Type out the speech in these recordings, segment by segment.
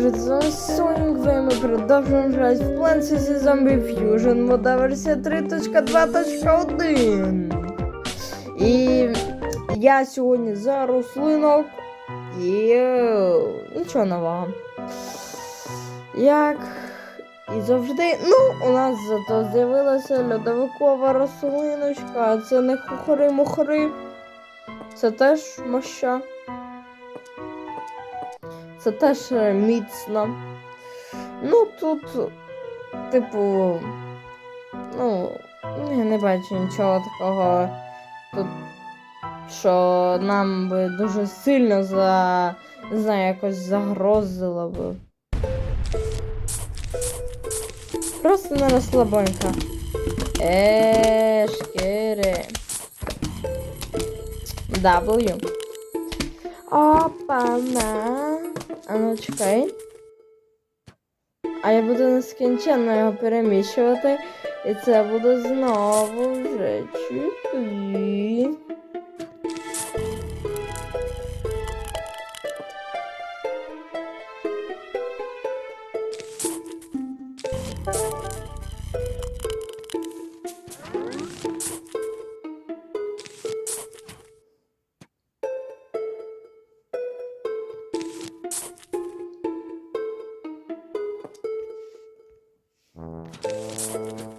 привіт, з вами Сонік, ви ми продовжуємо грати в Plants vs. Zombie Fusion, мода версія 3.2.1. І я сьогодні за рослинок і е, нічого нового. Як і завжди, ну, у нас зато з'явилася льодовикова рослиночка, це не хухори-мухори. Це теж моща. Це теж е, міцно. Ну, тут, типу, ну, я не бачу нічого такого тут, що нам би дуже сильно за, не знаю, якось загрозило би. Просто на розслабонька. Е, шкіри. W. Опа-на. А ну чекай. А я буду нескінченно його переміщувати. І це буде знову вже чути.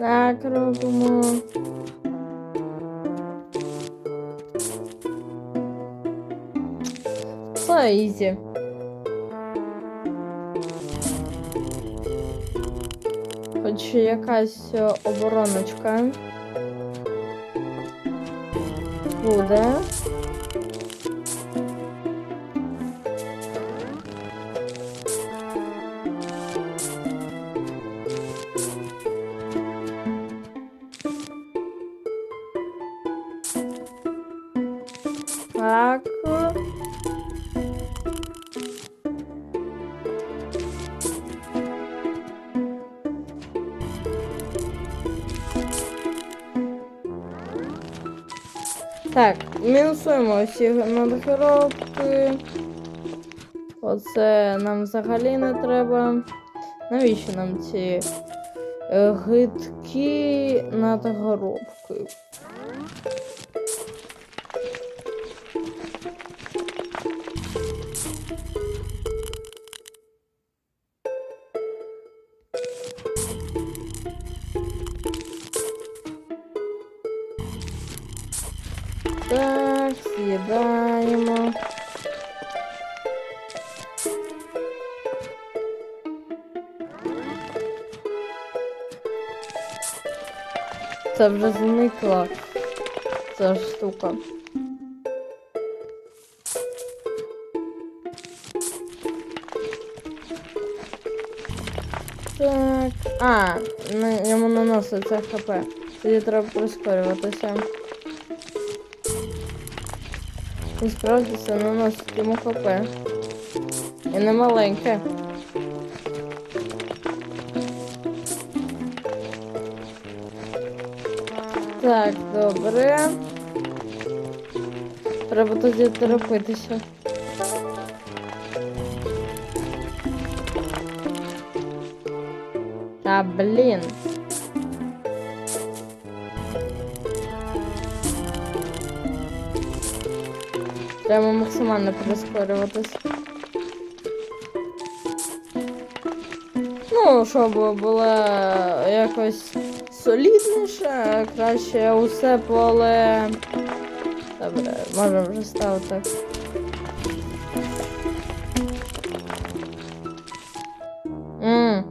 Так робимо. Це ізі. Хоч якась е, обороночка. Буде. Так. Так, мінусуємо всі надгробки. Оце нам взагалі не треба. Навіщо нам ці е, гидкі надгробки? Це вже зникла ця штука. Так. А, йому наноситься хп. Тоді треба прискорюватися. І справді це наносить йому хп. І не маленьке. Так, добре. Треба тоді торопитися. Та блін. Треба максимально прискорюватись. Ну, щоб було якось солідніше, краще усе поле. Добре, можемо вже ставити. Ммм.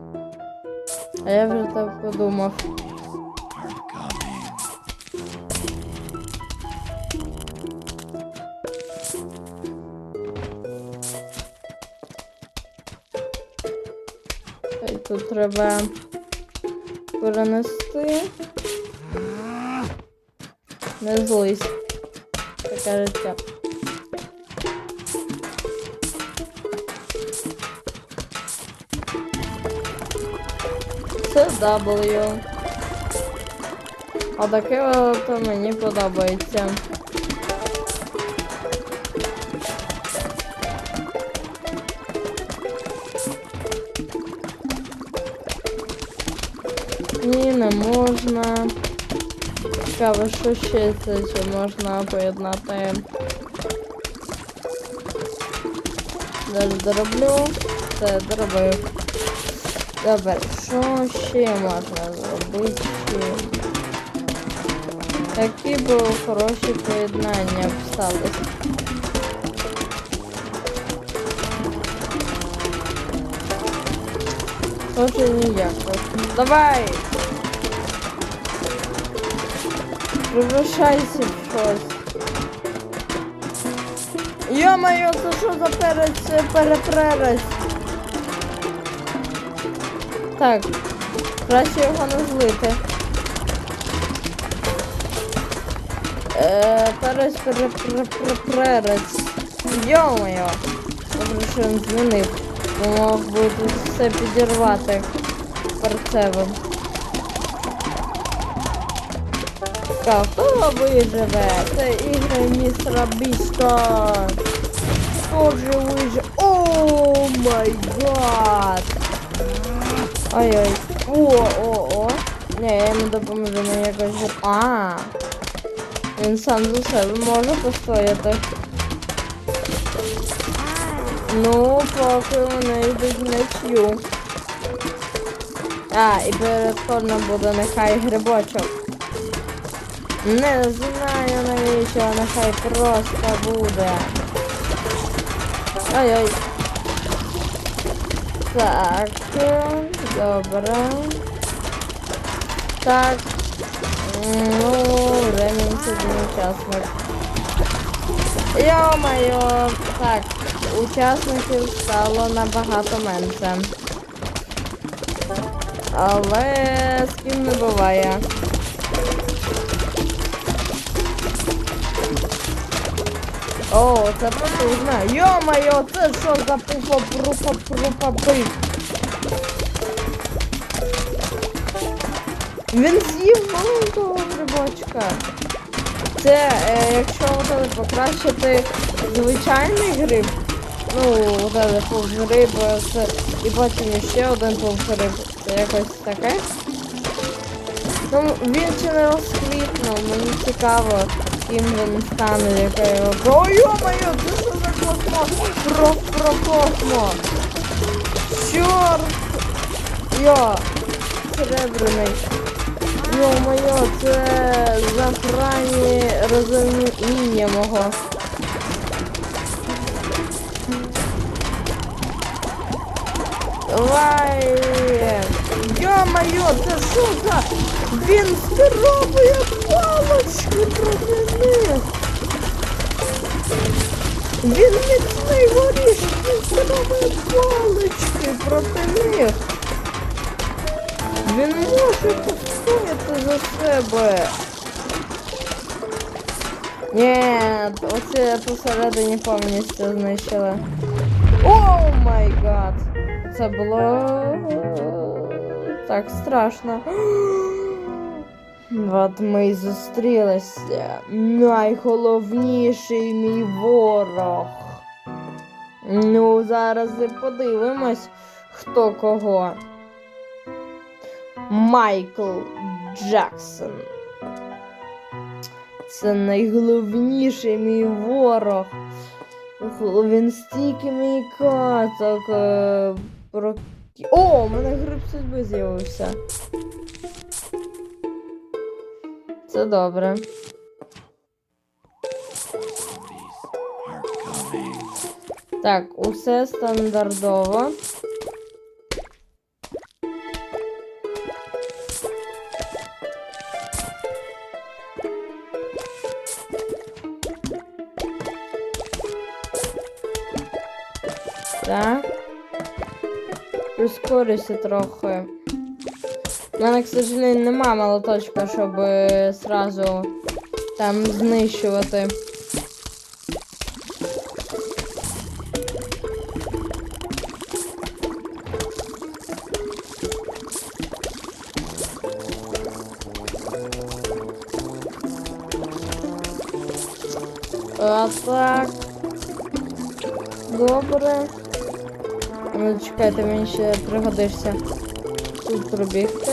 А я вже так подумав. Тут треба перенести. Не злись. Таке життя. Це W. А таке от мені подобається. Не можна. Цікаво, що ще це можна поєднати. Далі дороблю. Це доробив. Добре, що ще можна зробити? Які б хороші поєднання б сталися? Тоже ніяк. Давай! Превращайся в щось. Йо-моє, це що за перець перепререць? Так, краще його не злити. Е, перець перепререць. Йо-моє. Добре, що він змінив. Мог би тут все підірвати перцевим. Так, хто виживе? Це ігри містера. Хто же виживе? О май гад! Ой-ой. О, о, о. Ні, я йому допоможу мені якось. А. Він сам за себе може постояти. Ну, поки вони йдуть на цю. А, і передходно буде нехай грибочок. Не знаю навіщо, нехай просто буде. Ой-ой. Так, добре. Так. Ну, времени сьогодні учасник. Йо-моє, так, учасників стало набагато менше. Але з ким не буває. О, це просто потужно. Йо-моє, це що за пуфа пруфа пруфа пик? Він з'їв маленького грибочка. Це, е, якщо от покращити звичайний гриб, ну, от це повгриб з, і потім ще один повгриб, це якось таке. Ну, він ще не розквітнув, мені цікаво, стане, яке його. О, йо-моє, це що за космос? Про, про космос! Чорт! Йо! Серебряний. Йо-моє, це захрані розуміння мого. Давай! Йо-моє, це що за? Він спробує палочки проти них! Він міцний горішок, він спробує палички проти них! Він може постояти за себе. Ні, оце посередині повністю знищили. О май гад! Це було так страшно. От ми й зустрілися. Найголовніший мій ворог. Ну, зараз і подивимось, хто кого. Майкл Джексон. Це найголовніший мій ворог. Він стільки мій каток. е, Про... О, у мене гриб судьби з'явився. Це добре. Так, усе стандартово. Прискорюся трохи. У мене, к сожалению, нема молоточка, щоб сразу там знищувати. А так. Добре. Е, ну чекайте, мені ще пригодишся. Тут пробігти.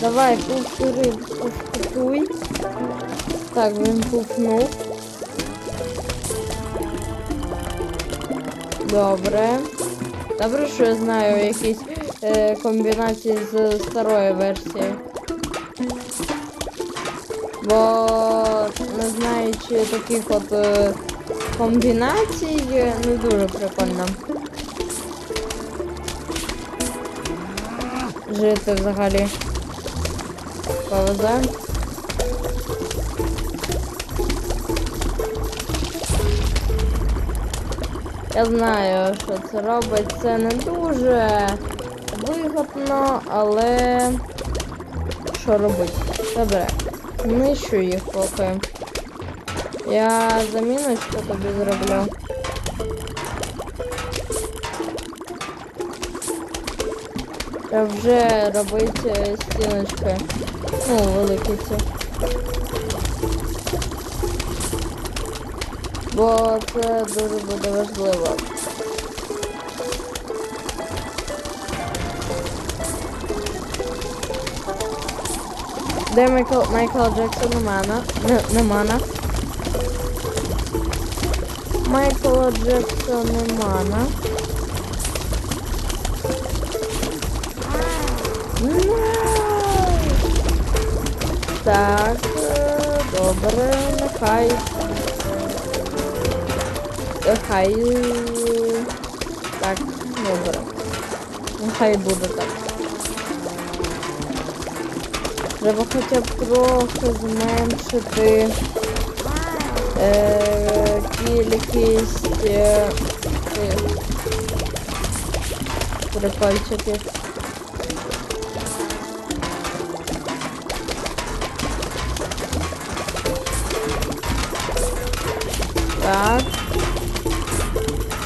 Давай, пуфтури, пуфтуй. Так, він пуфнув. Добре. Добре, що я знаю якісь е, комбінації з старої версії. Бо не знаючи таких от е, комбінацій, не дуже прикольно. Жити взагалі. Повезе. Я знаю, що це робить. Це не дуже вигодно, але що робити? Добре. Нищу їх поки. Я заміночку тобі зроблю. Та вже робити стіночки. Ну, великі ці. Бо це дуже буде важливо. Де Майкл, Майкл Джексон Немана? Не, Немана. Майкла Джексон Немана. Так, е, добре, нехай. Нехай. е, Так, добре. Нехай буде так. Треба хоча б трохи зменшити е, кількість е, цих прикольчиків. Так.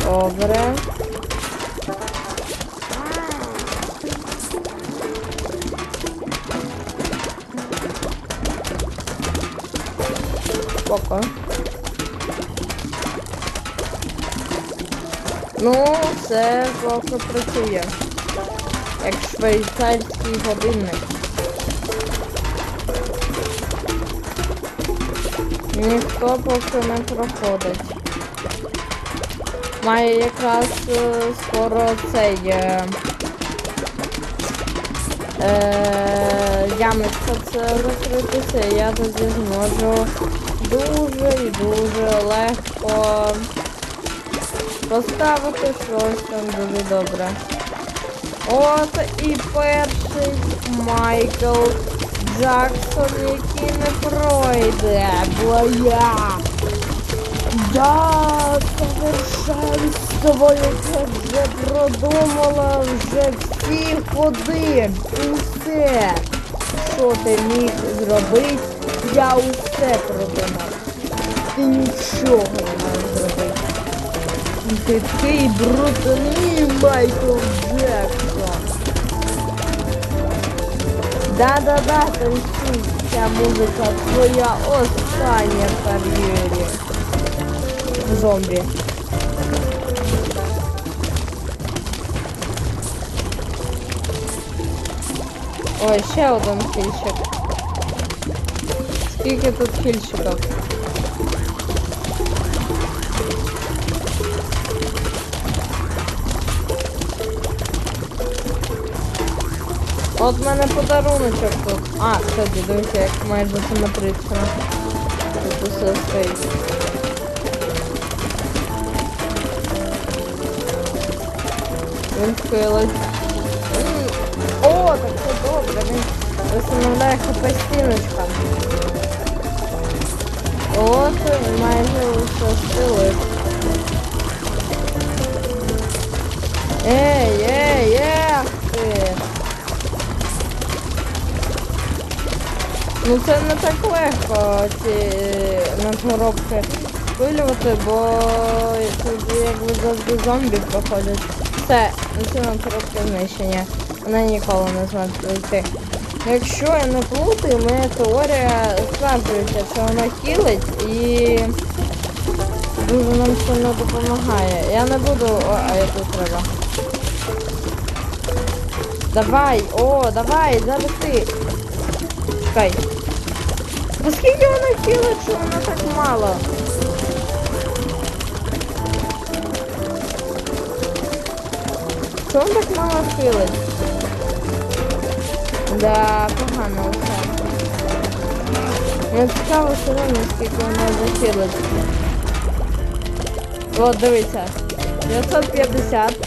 Добре. Пока. Ну, все поки працює. Як швейцарський годинник. Ніхто поки не проходить. Має якраз е, скоро цей е, е, ямочка це закритися, я тоді зможу дуже і дуже легко поставити щось там дуже добре. От і перший Майкл Джексон, який не пройде, бо я я совершенство, яке вже продумала вже всі ходи. Усе, що ти міг зробити, я усе продумав. Ти нічого не можеш зробити. Ти такий брутальний Майкл Джексон. Да-да-да, танцюй, ця музика твоя остання в кар'єрі. Зомбі. Ой, ще один хільчик. Скільки тут хільчиків? От в мене подаруночок тут. А, кстати, дивіться, як майже симетрично. Тут усе стоїть. Він скилить. О, так все добре, він встановляє хп стіночка. От, майже усе скилить. Ей, ей, ей, ти! Ну це не так легко ці надгоробки спилювати, бо тоді якби завжди зомбі проходять. Все, ну ці надгоробки знищення. Вона ніколи не зможе пройти. Якщо я не плутаю, моя теорія справджується, що вона хілить і дуже нам сильно допомагає. Я не буду... О, а я тут треба. Давай, о, давай, зараз ти. Чекай. Та скільки вона хілить, що вона так мало? Вона так мало хилить? Да, погано все. Мені цікаво все одно, скільки вона захилить. От, дивіться. 950.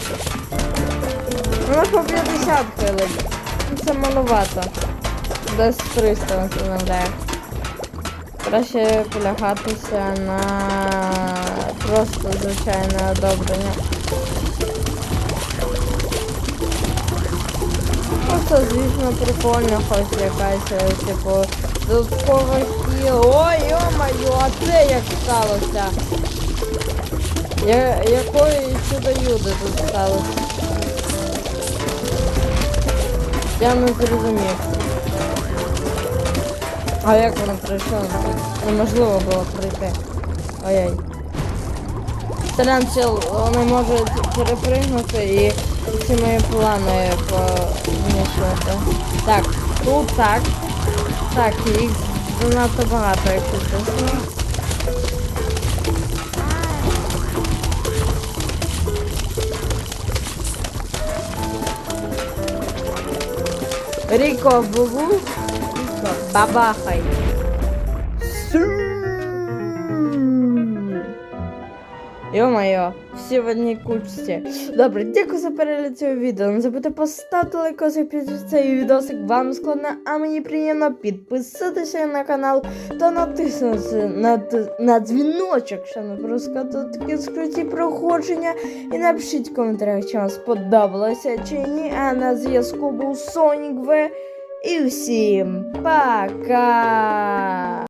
Вона по 50 хилить. Ну, Це маловато. Десь 300 виставляє. Краще полягатися на просто звичайне одобрення. Просто, звісно, прикольно, хоч якась, е, типу, додаткова хіл. Ой, йо-моє, а це як сталося? Я, якої чудо-юди тут сталося? Я не зрозумів. А як воно пройшло? Неможливо було пройти. Ой-ой. Таранчел не може перепригнути і всі мої плани помішувати. Так, тут так. Так, їх занадто багато, якщо чесно. Ріко Бубу. Бабахай. Йо-моє, всі в одній кучці. Добре, дякую за перегляд цього відео. Не забудьте поставити лайк під цей відосик. Вам складно, а мені приємно підписатися на канал та натиснути на, на дзвіночок, щоб не пропускати такі скруті проходження. І напишіть в коментарях, чи вам сподобалося чи ні. А на зв'язку був Сонік В. І всім пока!